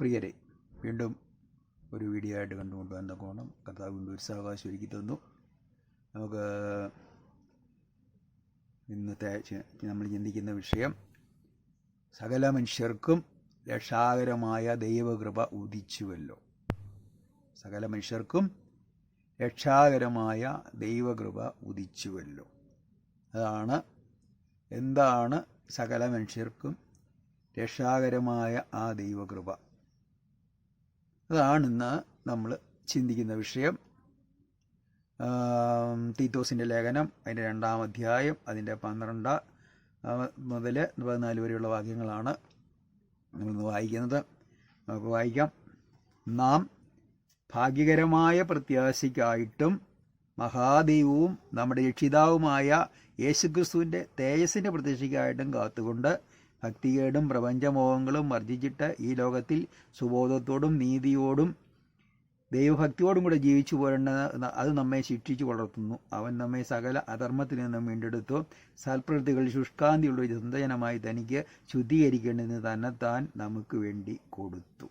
പ്രിയരെ വീണ്ടും ഒരു വീഡിയോ ആയിട്ട് കണ്ടുകൊണ്ടുവന്ന തക്കോണം കർത്താവ് വീണ്ടും ഒരു സാവകാശം ഒരുക്കി തന്നു. നമുക്ക് ഇന്നത്തെ നമ്മൾ ചിന്തിക്കുന്ന വിഷയം സകല മനുഷ്യർക്കും രക്ഷാകരമായ ദൈവകൃപ ഉദിച്ചുവല്ലോ. സകല മനുഷ്യർക്കും രക്ഷാകരമായ ദൈവകൃപ ഉദിച്ചുവല്ലോ. അതാണ് എന്താണ് സകല മനുഷ്യർക്കും രക്ഷാകരമായ ആ ദൈവകൃപ? അതാണിന്ന് നമ്മൾ ചിന്തിക്കുന്ന വിഷയം. തീത്തോസിന്റെ ലേഖനം അതിന്റെ രണ്ടാം അധ്യായം അതിന്റെ പന്ത്രണ്ട് മുതൽ പതിനാല് വരെയുള്ള വാക്യങ്ങളാണ് നമ്മളിന്ന് വായിക്കുന്നത്. നമുക്ക് വായിക്കാം. നാം ഭാഗ്യകരമായ പ്രത്യാശയ്ക്കായിട്ടും മഹാദൈവവും നമ്മുടെ രക്ഷിതാവുമായ യേശുക്രിസ്തുവിന്റെ തേജസ്സിന്റെ പ്രതീക്ഷയ്ക്കായിട്ടും കാത്തുകൊണ്ട് ഭക്തികേടും പ്രപഞ്ചമോഹങ്ങളും വർജിച്ചിട്ട് ഈ ലോകത്തിൽ സുബോധത്തോടും നീതിയോടും ദൈവഭക്തിയോടും കൂടെ ജീവിച്ചു പോരേണ്ടത് അത് നമ്മെ ശിക്ഷിച്ചു വളർത്തുന്നു. അവൻ നമ്മെ സകല അധർമ്മത്തിൽ നിന്നും വീണ്ടെടുത്തു. സൽപ്രവൃത്തികൾ ശുഷ്കാന്തിയുള്ള ഒരു ചിന്തജനമായി തനിക്ക് തന്നെ താൻ നമുക്ക് വേണ്ടി കൊടുത്തു.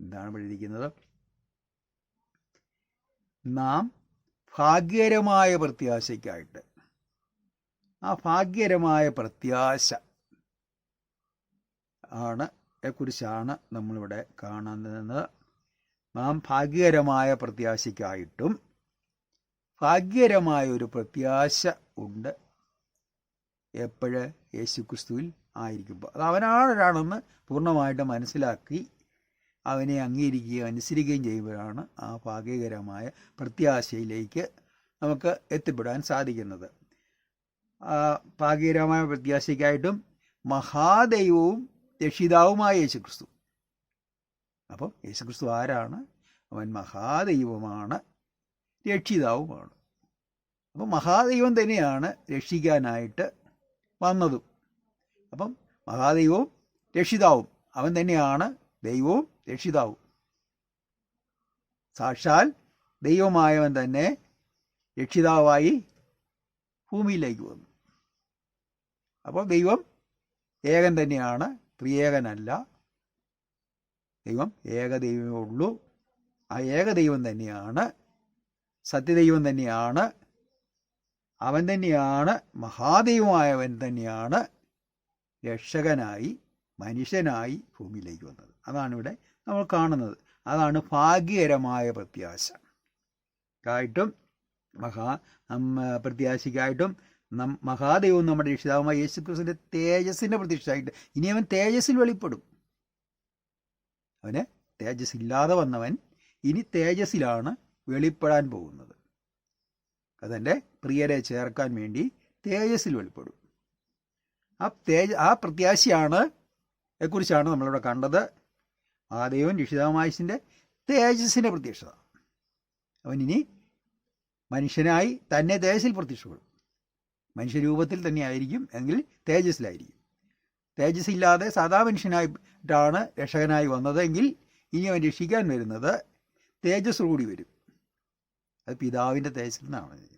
എന്താണ് എഴുതിയിരിക്കുന്നത് നാം ഭാഗ്യകരമായ പ്രത്യാശയ്ക്കായിട്ട് ആ ഭാഗ്യകരമായ പ്രത്യാശ ആണ് കുറിച്ചാണ് നമ്മളിവിടെ കാണുന്നത്. നാം ഭാഗ്യകരമായ പ്രത്യാശയ്ക്കായിട്ടും ഭാഗ്യകരമായ ഒരു പ്രത്യാശ ഉണ്ട്. എപ്പോഴ്? യേശുക്രിസ്തുവിൽ ആയിരിക്കുമ്പോൾ. അത് അവനാണൊരാണെന്ന് പൂർണമായിട്ട് മനസ്സിലാക്കി അവനെ അംഗീകരിക്കുകയും അനുസരിക്കുകയും ചെയ്യുമ്പോഴാണ് ആ ഭാഗ്യകരമായ പ്രത്യാശയിലേക്ക് നമുക്ക് എത്തിപ്പെടാൻ സാധിക്കുന്നത്. ഭാഗ്യകരമായ പ്രത്യാശയ്ക്കായിട്ടും മഹാദൈവവും രക്ഷിതാവുമായ യേശുക്രിസ്തു. അപ്പം യേശുക്രിസ്തു ആരാണ്? അവൻ മഹാദൈവമാണ് രക്ഷിതാവുമാണ്. അപ്പം മഹാദൈവം തന്നെയാണ് രക്ഷിക്കാനായിട്ട് വന്നതും. അപ്പം മഹാദൈവവും രക്ഷിതാവും അവൻ തന്നെയാണ് ദൈവവും രക്ഷിതാവും. സാക്ഷാൽ ദൈവമായവൻ തന്നെ രക്ഷിതാവായി ഭൂമിയിലേക്ക് വന്നു. അപ്പോൾ ദൈവം ഏകൻ തന്നെയാണ് ത്രിയേകനല്ല. ദൈവം ഏകദൈവമേ ഉള്ളൂ. ആ ഏകദൈവം തന്നെയാണ് സത്യദൈവം തന്നെയാണ് അവൻ തന്നെയാണ് മഹാദൈവമായവൻ തന്നെയാണ് രക്ഷകനായി മനുഷ്യനായി ഭൂമിയിലേക്ക് വന്നത്. അതാണ് ഇവിടെ നമ്മൾ കാണുന്നത്. അതാണ് ഭാഗ്യകരമായ പ്രത്യാശ. ആയിട്ടും മഹാ പ്രത്യാശിക്കായിട്ടും നം മഹാദൈവവും നമ്മുടെ രക്ഷിതാവുമായ യേശുക്രിസ്തുവിന്റെ തേജസ്സിന്റെ പ്രതീക്ഷയായിട്ട്. ഇനി അവൻ തേജസ്സിൽ വെളിപ്പെടും. അവന് തേജസ് ഇല്ലാതെ വന്നവൻ ഇനി തേജസ്സിലാണ് വെളിപ്പെടാൻ പോകുന്നത്. അതെന്റെ പ്രിയരെ ചേർക്കാൻ വേണ്ടി തേജസ്സിൽ വെളിപ്പെടും. ആ തേജ ആ പ്രത്യാശയാണ് കുറിച്ചാണ് നമ്മളിവിടെ കണ്ടത്. ആ ദൈവം രക്ഷിതാമായസിന്റെ തേജസ്സിന്റെ പ്രത്യക്ഷത അവൻ ഇനി മനുഷ്യനായി തന്നെ തേജസ്സിൽ പ്രത്യക്ഷപ്പെടും. മനുഷ്യരൂപത്തിൽ തന്നെ ആയിരിക്കും എങ്കിൽ തേജസ്സിലായിരിക്കും. തേജസ് ഇല്ലാതെ സാധാ മനുഷ്യനായിട്ടാണ് രക്ഷകനായി വന്നതെങ്കിൽ ഇനി അവൻ രക്ഷിക്കാൻ വരുന്നത് തേജസ്സോടുകൂടി വരും. അത് പിതാവിന്റെ തേജസ്സിൽ നിന്നാണ്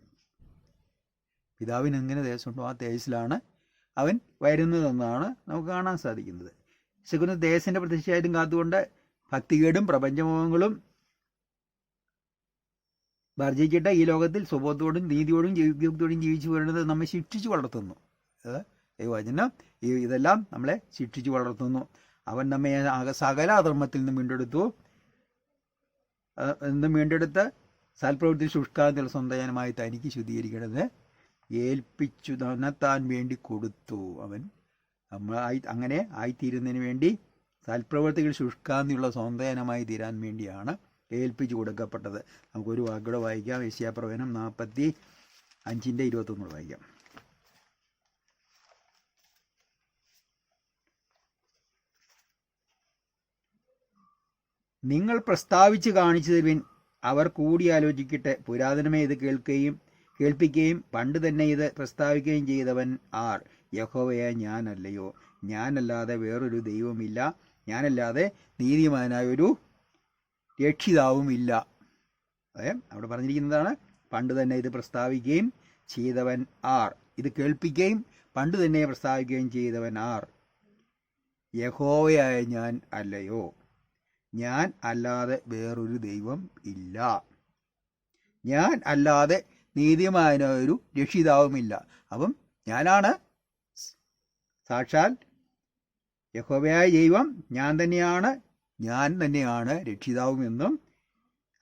പിതാവിന് എങ്ങനെ തേജസ്സുണ്ടോ ആ തേജസ്സിലാണ് അവൻ വരുന്നതെന്നാണ് നമുക്ക് കാണാൻ സാധിക്കുന്നത്. ശകുന തേജസ്സിന്റെ പ്രതീക്ഷയായിട്ടും കാത്തുകൊണ്ട് ഭക്തികേടും പ്രപഞ്ചമോഹങ്ങളും വർജിച്ചിട്ട് ഈ ലോകത്തിൽ സ്വബോധത്തോടും നീതിയോടും ജീവിതത്തോടും ജീവിച്ചു വരുന്നത് നമ്മെ ശിക്ഷിച്ചു വളർത്തുന്നു. ഈ വചനം ഈ ഇതെല്ലാം നമ്മളെ ശിക്ഷിച്ചു വളർത്തുന്നു. അവൻ നമ്മെ സകല അധർമ്മത്തിൽ നിന്നും വീണ്ടെടുത്തു. നിന്ന് വീണ്ടെടുത്ത് സൽപ്രവൃത്തി ശുഷ്കാന്തിയുള്ള സ്വന്തജനമായി തനിക്ക് ശുദ്ധീകരിക്കണത് ഏൽപ്പിച്ചു തന്നെത്താൻ വേണ്ടി കൊടുത്തു അവൻ. നമ്മൾ ആയി അങ്ങനെ ആയിത്തീരുന്നതിന് വേണ്ടി സൽപ്രവൃത്തികൾ ശുഷ്കാന്തിയുള്ള സ്വന്തജനമായി തീരാൻ വേണ്ടിയാണ് ഏൽപ്പിച്ചു കൊടുക്കപ്പെട്ടത്. നമുക്കൊരു വാക്കുകൂടെ വായിക്കാം. ഏഷ്യാപ്രവചനം നാൽപ്പത്തി അഞ്ചിന്റെ ഇരുപത്തൊന്നൂടെ വായിക്കാം. നിങ്ങൾ പ്രസ്താവിച്ച് കാണിച്ചു തരുവിൻ അവർ കൂടിയാലോചിക്കട്ടെ. പുരാതനമേ ഇത് കേൾക്കുകയും കേൾപ്പിക്കുകയും പണ്ട് തന്നെ ഇത് പ്രസ്താവിക്കുകയും ചെയ്തവൻ ആർ? യഹോവയ ഞാനല്ലയോ? ഞാനല്ലാതെ വേറൊരു ദൈവമില്ല ഞാനല്ലാതെ നീതിമാനായ ഒരു രക്ഷിതാവുമില്ല. അതെ അവിടെ പറഞ്ഞിരിക്കുന്നതാണ് പണ്ട് തന്നെ ഇത് പ്രസ്താവിക്കുകയും ചെയ്തവൻ ആർ. ഇത് കേൾപ്പിക്കുകയും പണ്ട് തന്നെ പ്രസ്താവിക്കുകയും ചെയ്തവൻ ആർ. യഹോവയായ ഞാൻ അല്ലയോ? ഞാൻ അല്ലാതെ വേറൊരു ദൈവം ഇല്ല. ഞാൻ അല്ലാതെ നീതിമാനൊരു രക്ഷിതാവുമില്ല. അപ്പം ഞാനാണ്. സാക്ഷാൽ യഹോവയായ ദൈവം ഞാൻ തന്നെയാണ്. ഞാൻ തന്നെയാണ് രക്ഷിതാവുമെന്നും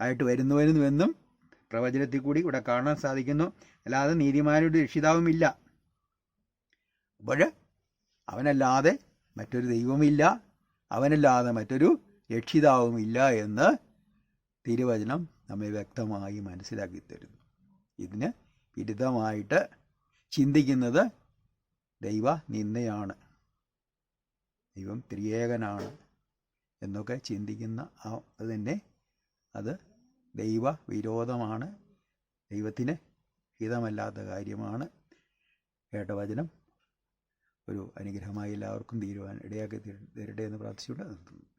ആയിട്ട് വരുന്നുവരുന്നുവെന്നും പ്രവചനത്തിൽ കൂടി ഇവിടെ കാണാൻ സാധിക്കുന്നു. അല്ലാതെ നീതിമാനൊരു രക്ഷിതാവുമില്ല. അപ്പോൾ അവനല്ലാതെ മറ്റൊരു ദൈവമില്ല അവനല്ലാതെ മറ്റൊരു രക്ഷിതാവുമില്ല എന്ന് തിരുവചനം നമ്മെ വ്യക്തമായി മനസ്സിലാക്കി തരുന്നു. ഇതിന് വിരുദ്ധമായിട്ട് ചിന്തിക്കുന്നത് ദൈവ നിന്ദയാണ് ദൈവം ത്രിയേകനാണ്. എന്നൊക്കെ ചിന്തിക്കുന്ന ആ അത് തന്നെ അത് ദൈവ വിരോധമാണ്. ദൈവത്തിന് ഹിതമല്ലാത്ത കാര്യമാണ്. കേട്ട വചനം. ഒരു അനുഗ്രഹമായി എല്ലാവർക്കും തീരുവാൻ ഇടയാക്കി തരട്ടെ എന്ന് പ്രാർത്ഥിച്ചുകൊണ്ട് നിർത്തുന്നു